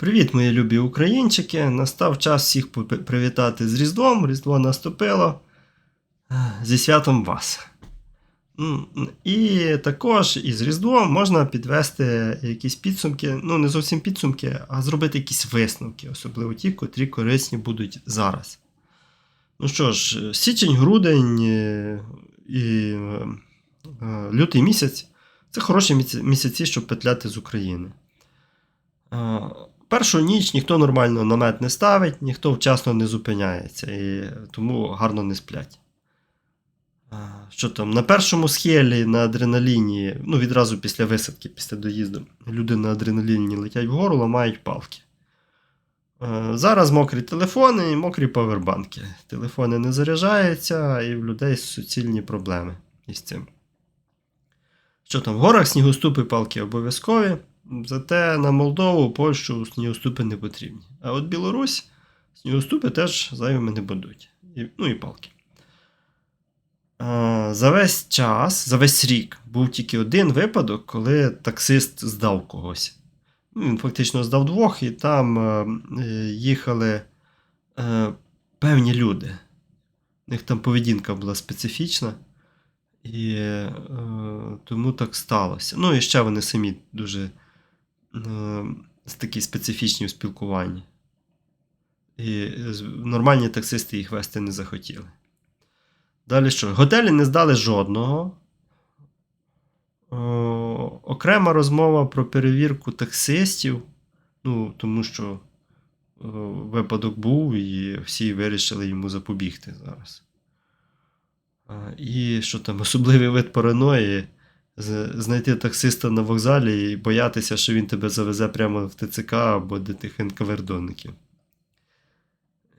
Привіт, мої любі українчики! Настав час всіх привітати з Різдвом. Різдво наступило. Е, Зі святом вас. І також із Різдвом можна підвести якісь підсумки, ну не зовсім підсумки, а зробити якісь висновки, особливо ті, котрі корисні будуть зараз. Ну що ж, січень, грудень е, і е, е, лютий місяць це хороші місяці, щоб петляти з України. Першу ніч ніхто нормально намет не ставить, ніхто вчасно не зупиняється і тому гарно не сплять. Що там, на першому схилі на адреналіні, ну відразу після висадки, після доїзду, люди на адреналіні летять вгору, ламають палки. Зараз мокрі телефони і мокрі павербанки. Телефони не заряджаються, і в людей суцільні проблеми із цим. Що там, в горах снігоступи палки обов'язкові. Зате на Молдову, Польщу снігоступи не потрібні. А от Білорусь снігоступи теж зайвими не будуть. І, ну і палки. За весь час, за весь рік був тільки один випадок, коли таксист здав когось. Ну, Він фактично здав двох, і там е, їхали е, певні люди. У них там поведінка була специфічна. І е, тому так сталося. Ну, і ще вони самі дуже такі специфічні в спілкуванні. І нормальні таксисти їх вести не захотіли. Далі що? Готелі не здали жодного. О, окрема розмова про перевірку таксистів. Ну, тому що о, випадок був, і всі вирішили йому запобігти зараз. А, І що там, особливий вид параної знайти таксиста на вокзалі і боятися, що він тебе завезе прямо в ТЦК або до тих НКВРДонників.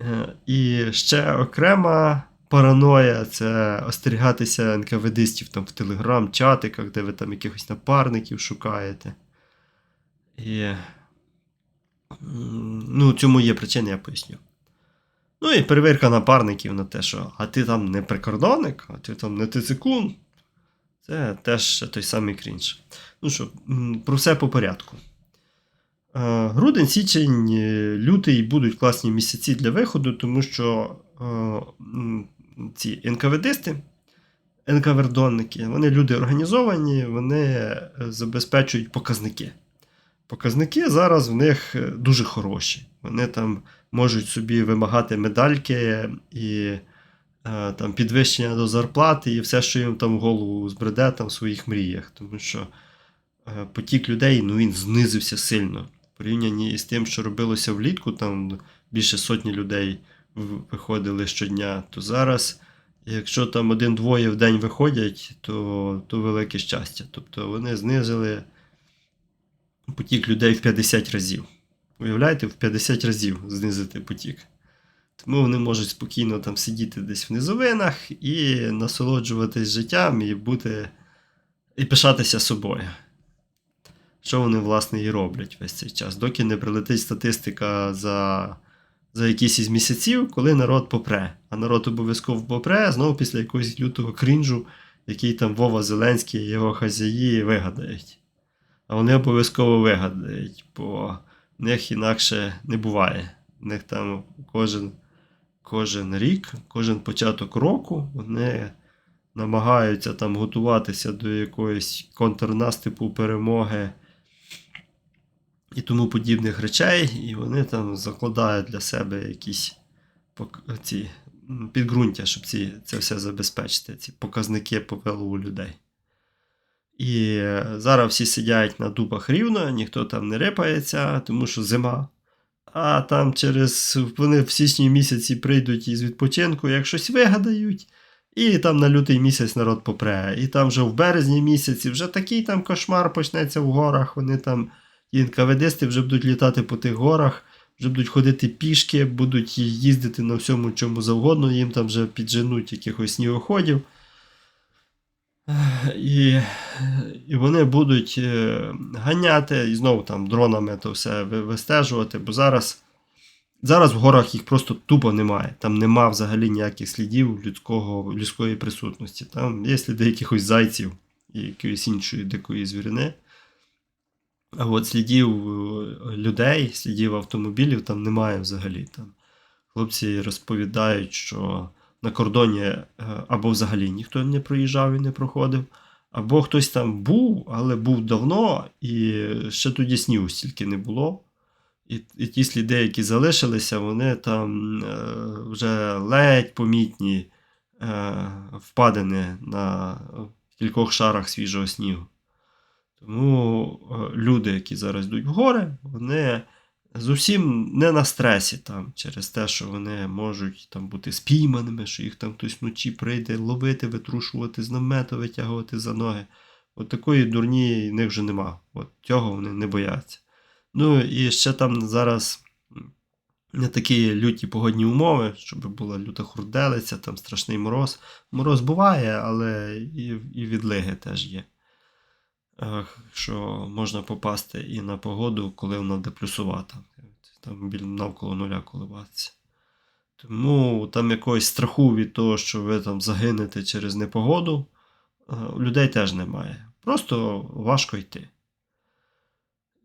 Е, І ще окрема параноя це остерігатися НКВДистів там в телеграм-чатиках, де ви там якихось напарників шукаєте. І ну, цьому є причини, я поясню. Ну і перевірка напарників на те, що а ти там не прикордонник, а ти там не ТЦКун. Це теж той самий крінж. Ну що, про все по порядку. Е, Грудень, січень, е, лютий будуть класні місяці для виходу, тому що е, ці НКВДисти, НКВРДонники, вони люди організовані, вони забезпечують показники. Показники зараз в них дуже хороші. Вони там можуть собі вимагати медальки і там, підвищення до зарплати, і все, що їм там в голову збреде там, в своїх мріях. Тому що е, потік людей ну, він знизився сильно. Порівнянні з тим, що робилося влітку, там більше сотні людей виходили щодня, то зараз, якщо там один-двоє в день виходять, то, то велике щастя. Тобто вони знизили потік людей в 50 разів. Уявляєте, в 50 разів знизити потік. Тому вони можуть спокійно там сидіти десь в низовинах і насолоджуватись життям і бути. і пишатися собою. Що вони, власне, і роблять весь цей час, доки не прилетить статистика за, за якісь із місяців, коли народ попре. А народ обов'язково попре знову після якогось лютого крінжу, який там Вова Зеленський і його хазяї вигадають. А вони обов'язково вигадають, бо в них інакше не буває. В них там кожен, кожен рік, кожен початок року вони намагаються там готуватися до якоїсь контрнаступу перемоги і тому подібних речей, і вони там закладають для себе якісь ці підґрунтя, щоб ці, це все забезпечити, ці показники по вилову людей. І е, зараз всі сидять на дубах рівно, ніхто там не рипається, тому що зима. А там через вони в січні місяці прийдуть із відпочинку, як щось вигадають, і там на лютий місяць народ попре. І там вже в березні місяці вже такий там кошмар почнеться в горах. Вони там, і НКВДисти вже будуть літати по тих горах, вже будуть ходити пішки, будуть їздити на всьому чому завгодно, їм там вже підженуть якихось снігоходів. І, і вони будуть е, ганяти і знову там дронами то все вистежувати, бо зараз, зараз в горах їх просто тупо немає. Там нема взагалі ніяких слідів людського, людської присутності. Там є сліди якихось зайців і якоїсь іншої дикої звірини. А от слідів е, людей, слідів автомобілів там немає взагалі. Там. Хлопці розповідають, що на кордоні е, або взагалі ніхто не проїжджав і не проходив, або хтось там був, але був давно, і ще тоді снігу стільки не було. І, і ті сліди, які залишилися, вони там е, вже ледь помітні е, впадини на кількох шарах свіжого снігу. Тому е, люди, які зараз йдуть в гори, вони зовсім не на стресі там, через те, що вони можуть там бути спійманими, що їх там хтось вночі прийде ловити, витрушувати з намету, витягувати за ноги. От такої дурні в них вже нема. От цього вони не бояться. Ну і ще там зараз не такі люті погодні умови, щоб була люта хурделиця, там страшний мороз. Мороз буває, але і, і відлиги теж є. Е, Що можна попасти і на погоду, коли вона деплюсувата. Там навколо нуля коливатися. Тому там якогось страху від того, що ви там загинете через непогоду, е, у людей теж немає. Просто важко йти.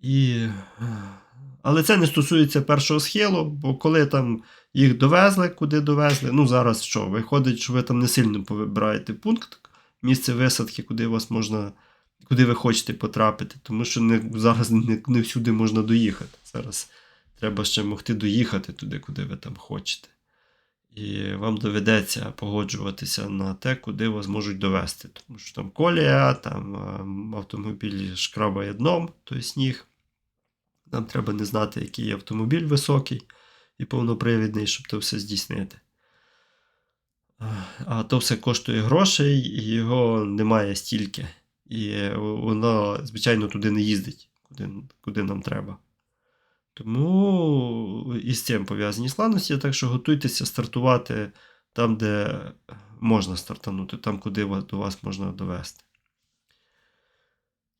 І... е, Але це не стосується першого схилу, бо коли там їх довезли, куди довезли, ну зараз що? Виходить, що ви там не сильно повибираєте пункт, місце висадки, куди вас можна, куди ви хочете потрапити, тому що не, зараз не, не всюди можна доїхати. Зараз треба ще могти доїхати туди, куди ви там хочете. І вам доведеться погоджуватися на те, куди вас можуть довести. Тому що там колія, там автомобіль шкрабає дном, той сніг. Нам треба не знати, який автомобіль високий і повнопривідний, щоб це все здійснити. А то все коштує грошей, і його немає стільки. І воно, звичайно, туди не їздить, куди, куди нам треба. Тому із цим пов'язані складності, так що готуйтеся стартувати там, де можна стартанути, там, куди до вас можна довести.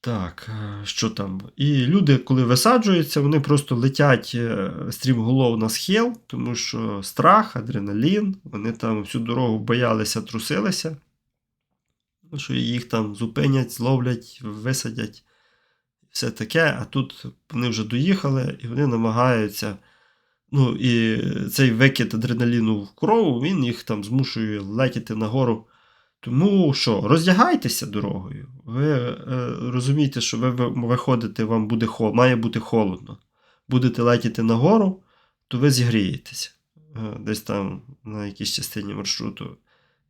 Так, е, що там? І люди, коли висаджуються, вони просто летять е, стрімголов на схил, тому що страх, адреналін, вони там всю дорогу боялися, трусилися, що їх там зупинять, зловлять, висадять. Все таке, а тут вони вже доїхали і вони намагаються. Ну, і цей викид адреналіну в кров, він їх там змушує летіти нагору. Тому що, роздягайтеся дорогою. Ви е, розумієте, що ви ви- виходите, вам буде хол, має бути холодно. Будете летіти нагору, то ви зігрієтеся е, десь там на якійсь частині маршруту.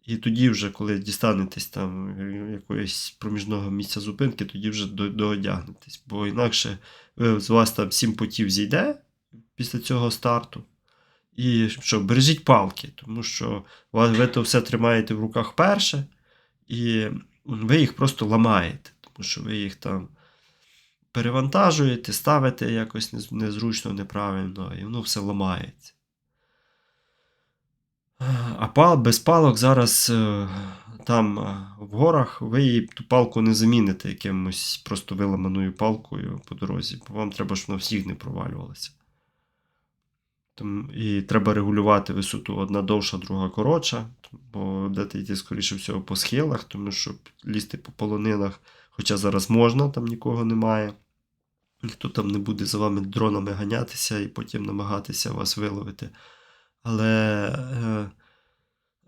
І тоді, вже, коли дістанетесь там е, якогось проміжного місця зупинки, тоді вже до- доодягнетесь. Бо інакше ви, з вас там сім потів зійде після цього старту. І що, бережіть палки, тому що ви то все тримаєте в руках перше, і ви їх просто ламаєте, тому що ви їх там перевантажуєте, ставите якось незручно, неправильно, і воно все ламається. А пал, без палок зараз е, там е, в горах ви її ту палку не заміните якимось просто виламаною палкою по дорозі, бо вам треба, щоб вона всіх не провалювалася. Там, і треба регулювати висоту одна довша, друга коротша, бо будете йти, скоріше всього, по схилах, тому що лізти по полонинах, хоча зараз можна, там нікого немає. Ніхто там не буде за вами дронами ганятися і потім намагатися вас виловити. Але е,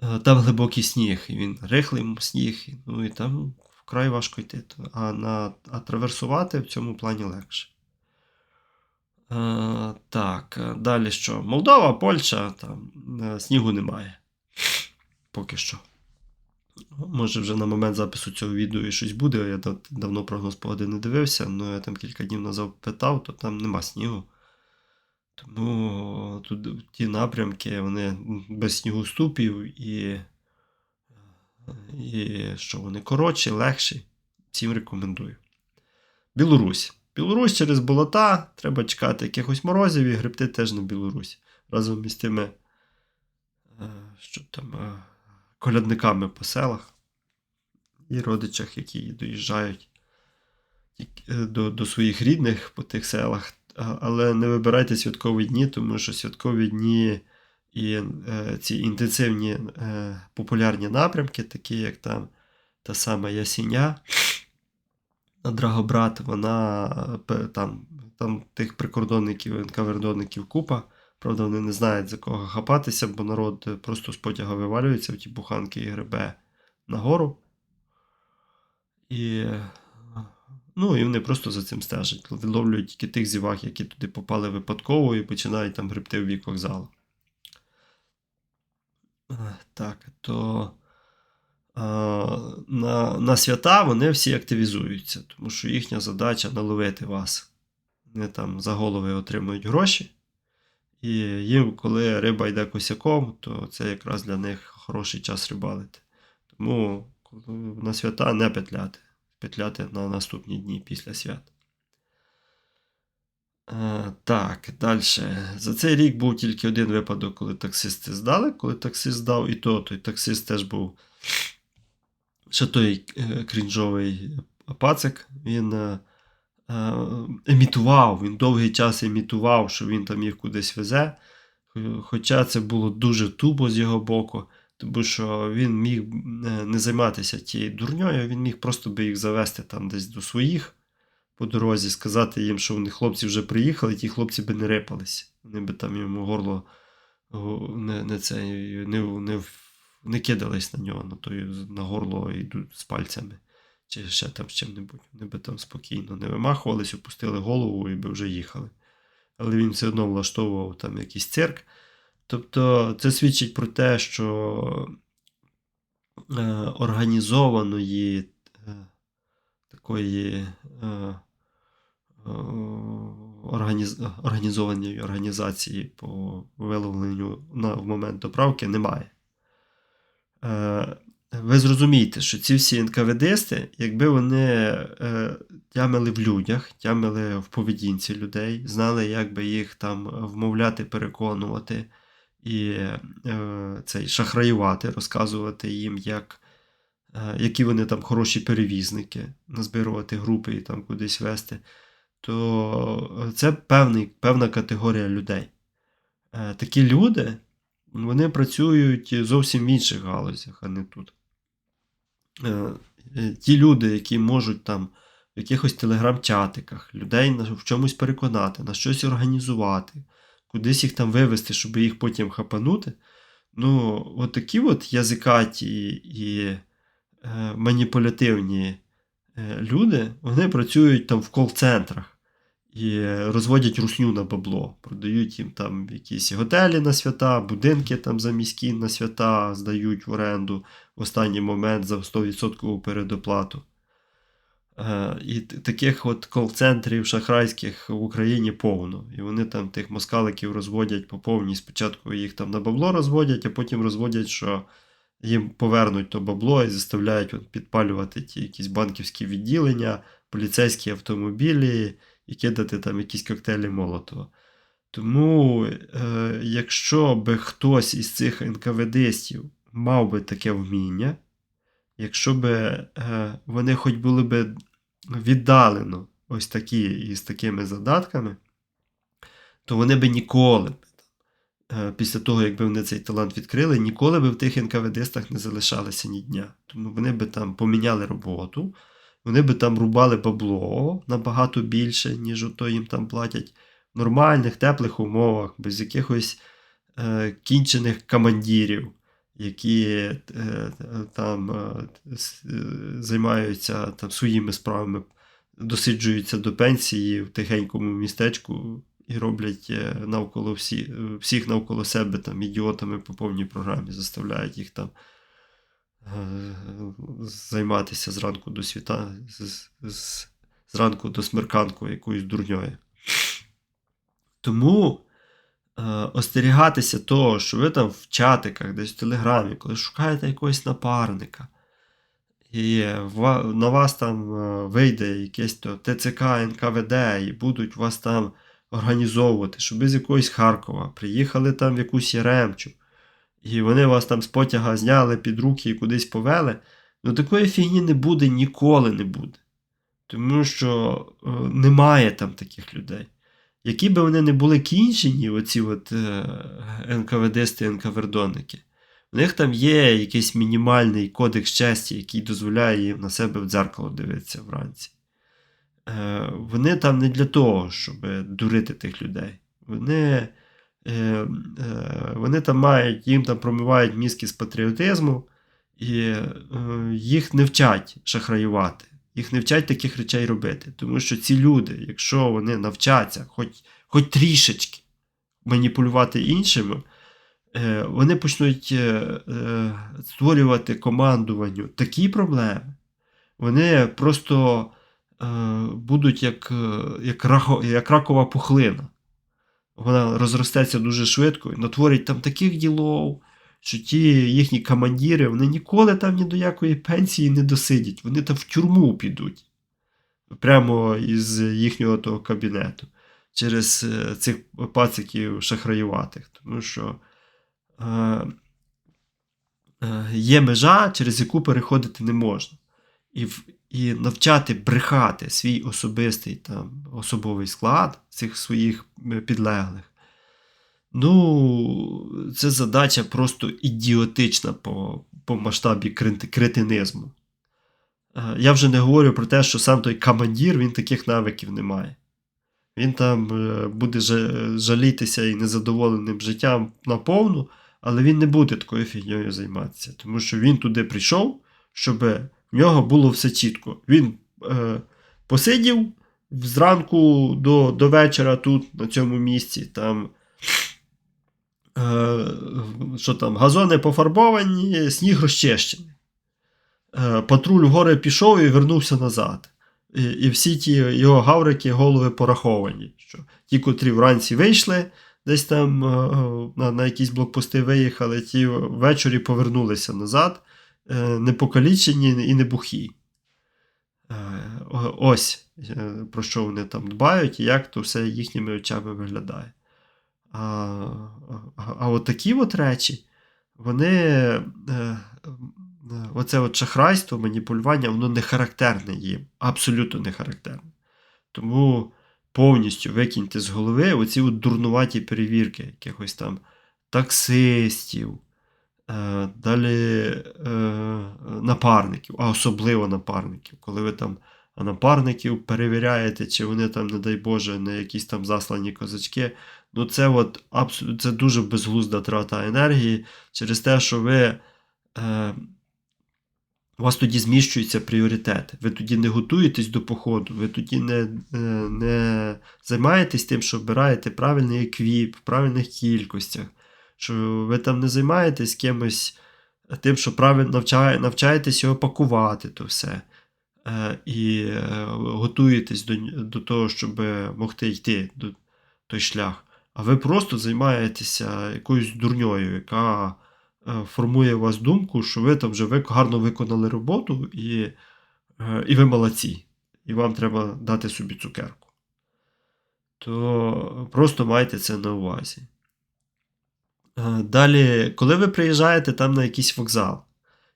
е, там глибокий сніг, і він рихлий сніг, ну і там вкрай важко йти. А, на, а траверсувати в цьому плані легше. Е, так, е, далі що? Молдова, Польща, там снігу немає. Поки що. Може, вже на момент запису цього відео і щось буде. Я давно прогноз погоди не дивився, але я там кілька днів назад питав, то там нема снігу. Тому тут ті напрямки, вони без снігоступів і, і що вони коротші, легші. Всім рекомендую. Білорусь. Білорусь через болота, треба чекати якихось морозів і гребти теж на Білорусь. Разом із тими е, що там, е, колядниками по селах і родичах, які доїжджають е, до, до своїх рідних по тих селах. Але не вибирайте святкові дні, тому що святкові дні і е, ці інтенсивні е, популярні напрямки, такі як там та сама Ясіня, Драгобрат, вона е, там, там тих прикордонників, НКВРДонників купа. Правда, вони не знають за кого хапатися, бо народ просто з потяга вивалюється в ті буханки і гребе нагору. І, ну, і вони просто за цим стежать. Виловлюють тільки тих зівак, які туди попали випадково, і починають там гребти в бік вокзалу. Е, Так, то е, на, на свята вони всі активізуються, тому що їхня задача наловити вас. Вони там за голови отримують гроші. І їм, коли риба йде косяком, то це якраз для них хороший час рибалити. Тому на свята не петляти. Петляти на наступні дні після свят. Е, так, далі. За цей рік був тільки один випадок, коли таксисти здали. Коли таксист здав, і то той таксист теж був ще той е, крінжовий пацик. Він е, емітував, він довгий час емітував, що він там їх кудись везе. Хоча це було дуже тупо з його боку, тому що він міг е, не займатися тією дурньою, він міг просто би їх завести там десь до своїх по дорозі, сказати їм, що вони хлопці вже приїхали, ті хлопці би не рипалися. Вони би там йому горло не, не, це, не, не, не кидались на нього, на, той, на горло йдуть з пальцями чи ще там з чим-небудь. Вони би там спокійно не вимахувались, опустили голову і би вже їхали. Але він все одно влаштовував там якийсь цирк. Тобто це свідчить про те, що е, організованої е, такої е, е, організ, організованої організації по виловленню на, в момент доправки немає. Е, ви зрозумієте, що ці всі НКВДсти, якби вони е, тямили в людях, тямили в поведінці людей, знали, як би їх там вмовляти, переконувати і е, цей, шахраювати, розказувати їм, як, е, які вони там хороші перевізники, назбирувати групи і там кудись вести, то це певний, певна категорія людей. Е, такі люди вони працюють зовсім в інших галузях, а не тут. Е, е, Ті люди, які можуть там в якихось телеграм-чатиках людей в чомусь переконати, на щось організувати, кудись їх там вивести, щоб їх потім хапанути. Ну, от такі от язикаті і е, маніпулятивні е, люди, вони працюють там в кол-центрах і розводять русню на бабло. Продають їм там якісь готелі на свята, будинки там за міські на свята, здають в оренду в останній момент за 100% передоплату. Е, І таких от кол-центрів шахрайських в Україні повно. І вони там тих москаликів розводять по повній. Спочатку їх там на бабло розводять, а потім розводять, що їм повернуть то бабло і заставляють от підпалювати ті якісь банківські відділення, поліцейські автомобілі і кидати там якісь коктейлі Молотова. Тому, е, якщо би хтось із цих НКВДстів мав би таке вміння, якщо би е, вони хоч були би віддалено ось такі і з такими задатками, то вони би ніколи, е, після того, якби вони цей талант відкрили, ніколи би в тих НКВДстах не залишалися ні дня. Тому вони би там поміняли роботу, вони би там рубали бабло набагато більше, ніж ото їм там платять в нормальних, теплих умовах, без якихось е, кінчених командирів, які е, там е, е, займаються там своїми справами, досиджуються до пенсії в тихенькому містечку і роблять навколо всі, всіх навколо себе там ідіотами по повній програмі, заставляють їх там займатися зранку до світа, з, з, зранку до смерканку якоюсь дурньою. Тому остерігатися того, що ви там в чатиках, десь в Телеграмі, коли шукаєте якогось напарника, і на вас там е, вийде якесь то ТЦК, НКВД, і будуть вас там організовувати, щоб ви з якогось Харкова приїхали там в якусь Яремчу, і вони вас там з потяга зняли під руки і кудись повели. Ну такої фігні не буде, ніколи не буде. Тому що е, немає там таких людей. Які би вони не були кінчені, оці от е, НКВДсти, НКВРДонники, у них там є якийсь мінімальний кодекс честі, який дозволяє їм на себе в дзеркало дивитися вранці. е, вони там не для того, щоб дурити тих людей. Вони, е, е, вони там мають, їм там промивають мізки з патріотизму, і е, їх не вчать шахраювати. Їх не вчать таких речей робити. Тому що ці люди, якщо вони навчаться хоч, хоч трішечки маніпулювати іншими, е, вони почнуть е, е, створювати командуванню такі проблеми, вони просто будуть як, як, рахо, як ракова пухлина. Вона розростеться дуже швидко і натворить там таких ділов, що ті їхні командири, вони ніколи там ні до якої пенсії не досидять. Вони там в тюрму підуть прямо із їхнього того кабінету через е, цих пациків шахраюватих. Тому що е, е, є межа, через яку переходити не можна. І, в- і навчати брехати свій особистий там, особовий склад цих своїх е, підлеглих. Ну, це задача просто ідіотична по, по масштабі кретинизму. Е, Я вже не говорю про те, що сам той командир він таких навиків не має. Він там е, буде жалітися і незадоволеним життям наповну, але він не буде такою фігньою займатися, тому що він туди прийшов, щоб в нього було все чітко. Він е, посидів зранку до, до вечора тут, на цьому місці, там. Е, що там, газони пофарбовані, сніг розчищений. Е, патруль в гори пішов і вернувся назад. І, і всі ті його гаврики, голови пораховані. Що ті, котрі вранці вийшли, десь там е, на, на якісь блокпости виїхали, ті ввечері повернулися назад, е, не покалічені і не бухі. Ось про що вони там дбають і як то все їхніми очами виглядає. А, а, от такі от речі, вони. Е, е, оце от шахрайство, маніпулювання, воно не характерне їм. Абсолютно не характерне. Тому повністю викиньте з голови оці от дурнуваті перевірки якихось там таксистів, е, далі напарників, а особливо напарників, коли ви там напарників перевіряєте, чи вони там, не дай Боже, не якісь там заслані козачки. Ну, це от це дуже безглузда трата енергії через те, що ви. Е, у вас тоді зміщуються пріоритети. Ви тоді не готуєтесь до походу, ви тоді не, е, не займаєтесь тим, що обираєте правильний еквіп в правильних кількостях, що ви там не займаєтесь кимось тим, що правильно навчає, навчаєтесь його пакувати, то все. Е, І е, готуєтесь до, до того, щоб могти йти до той шлях. А ви просто займаєтеся якоюсь дурньою, яка е, формує у вас думку, що ви там вже гарно виконали роботу, і, е, і ви молодці, і вам треба дати собі цукерку. То просто майте це на увазі. Е, Далі, коли ви приїжджаєте там на якийсь вокзал,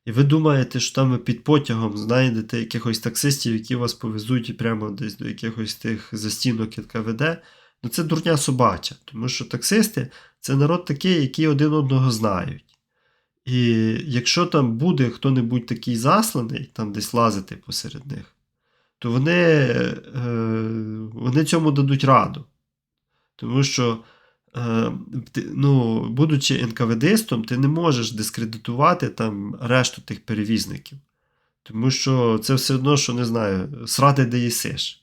і ви думаєте, що там ви під потягом знайдете якихось таксистів, які вас повезуть прямо десь до якихось тих застінок, яка веде, ну це дурня собача. Тому що таксисти це народ такий, який один одного знають. І якщо там буде хто-небудь такий засланий, там десь лазити посеред них, то вони, е, вони цьому дадуть раду. Тому що, е, ну, будучи НКВДистом, ти не можеш дискредитувати там решту тих перевізників. Тому що це все одно, що не знаю, срати де їсиш.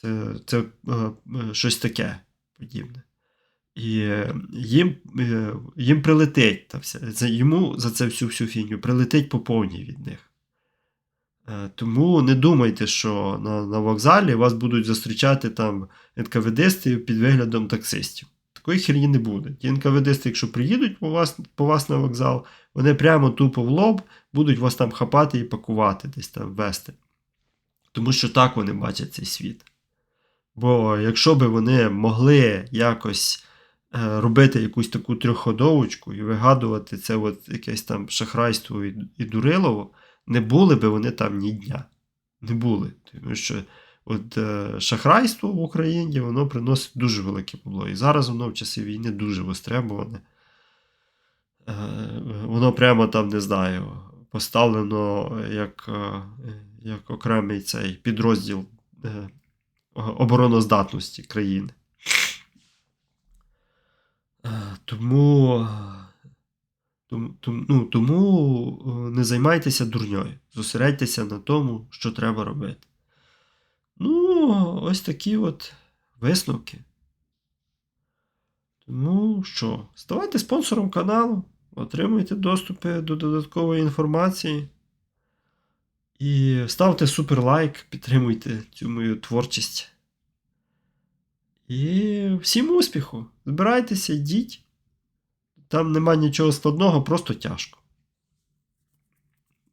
Це, це е, е, щось таке подібне. І е, їм, їм прилетить та вся, за, йому за це всю всю фігню прилетить по повній від них. Тому не думайте, що на, на вокзалі вас будуть зустрічати там НКВДисти під виглядом таксистів. Такої херні не буде. Ті НКВДисти, якщо приїдуть по вас, по вас на вокзал, вони прямо тупо в лоб будуть вас там хапати і пакувати, десь там вести. Тому що так вони бачать цей світ. Бо якщо би вони могли якось е, робити якусь таку трьохходовочку і вигадувати це от якесь там шахрайство і, дурилово, не були би вони там ні дня. Не були. Тому що от е, шахрайство в Україні воно приносить дуже велике бабло. І зараз воно в часи війни дуже востребоване. Е, воно прямо там, не знаю, поставлено як, як окремий цей підрозділ обороноздатності країни. Е, Тому, тому, тому, ну, тому е, не займайтеся дурньою. Зосередьтеся на тому, що треба робити. Ну, ось такі от висновки. Тому що, ставайте спонсором каналу, отримуйте доступи до додаткової інформації. І ставте супер лайк, підтримуйте цю мою творчість. І всім успіху! Збирайтеся, йдіть. Там нема нічого складного, просто тяжко.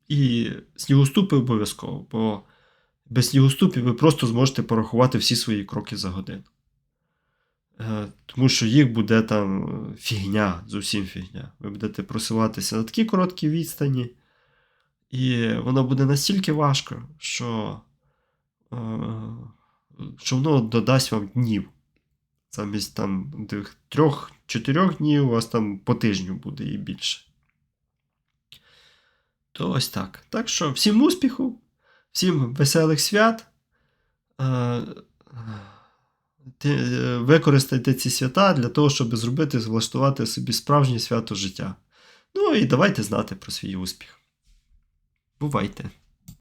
І снігоступи обов'язково, бо без снігоступів ви просто зможете порахувати всі свої кроки за годину. Е, Тому що їх буде там фігня, зовсім фігня. Ви будете просуватися на такі короткі відстані, і воно буде настільки важко, що, е, що воно додасть вам днів. Замість там трьох-чотирьох днів у вас там по тижню буде і більше. То ось так. Так що всім успіху, всім веселих свят. Е, е, Використайте ці свята для того, щоб зробити, влаштувати собі справжнє свято життя. Ну і давайте знати про свій успіх. Бувайте!